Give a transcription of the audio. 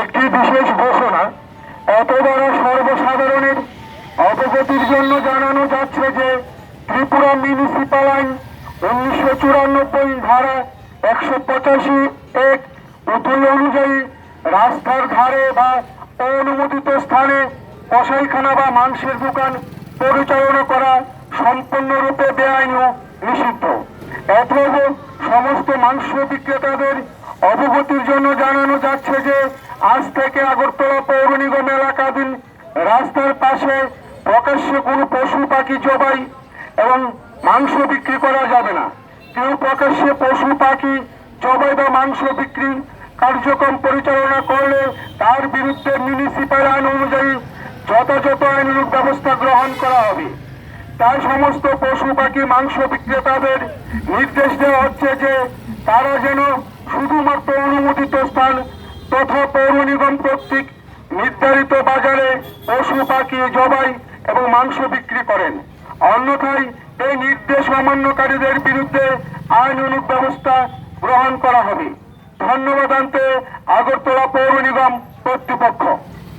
একটি বিশেষ ঘোষণা এতবার সর্বসাধারণের অবগতির জন্য জানানো যাচ্ছে যে ত্রিপুরা মিউনিসিপাল আইন উনিশশো চুরানব্বই ধারা একশো পঁচাশি এক উতুল অনুযায়ী রাস্তার ধারে বা অনুমোদিত স্থানে কসাইখানা বা মাংসের দোকান পরিচালনা করা সম্পূর্ণরূপে বেআইন নিষিদ্ধ। অথব সমস্ত মাংস বিক্রেতাদের অবগতির জন্য জানানো যাচ্ছে যে আজ থেকে আগরতলা পৌর নিগম এলাকাধীন রাস্তার পাশে প্রকাশ্যে কোনো পশু পাখি জবাই এবং মাংস বিক্রি করা যাবে না। কেউ প্রকাশ্যে পশু পাখি জবাই বা মাংস বিক্রি কার্যক্রম পরিচালনা করলে তার বিরুদ্ধে মিউনিসিপ্যাল আইন অনুযায়ী যথাযথ আইনরূপ ব্যবস্থা গ্রহণ করা হবে। তাই সমস্ত পশু পাখি মাংস বিক্রেতাদের নির্দেশ দেওয়া হচ্ছে যে তারা যেন শুধুমাত্র অনুমোদিত স্থান তথা পৌর নিগম কর্তৃক নির্ধারিত বাজারে পশু, পাখি জবাই এবং মাংস বিক্রি করেন। অন্যথায় এই নির্দেশ অমান্যকারীদের বিরুদ্ধে আইন আইনানুগ ব্যবস্থা গ্রহণ করা হবে। ধন্যবাদ আনতে আগরতলা পৌর নিগম কর্তৃপক্ষ।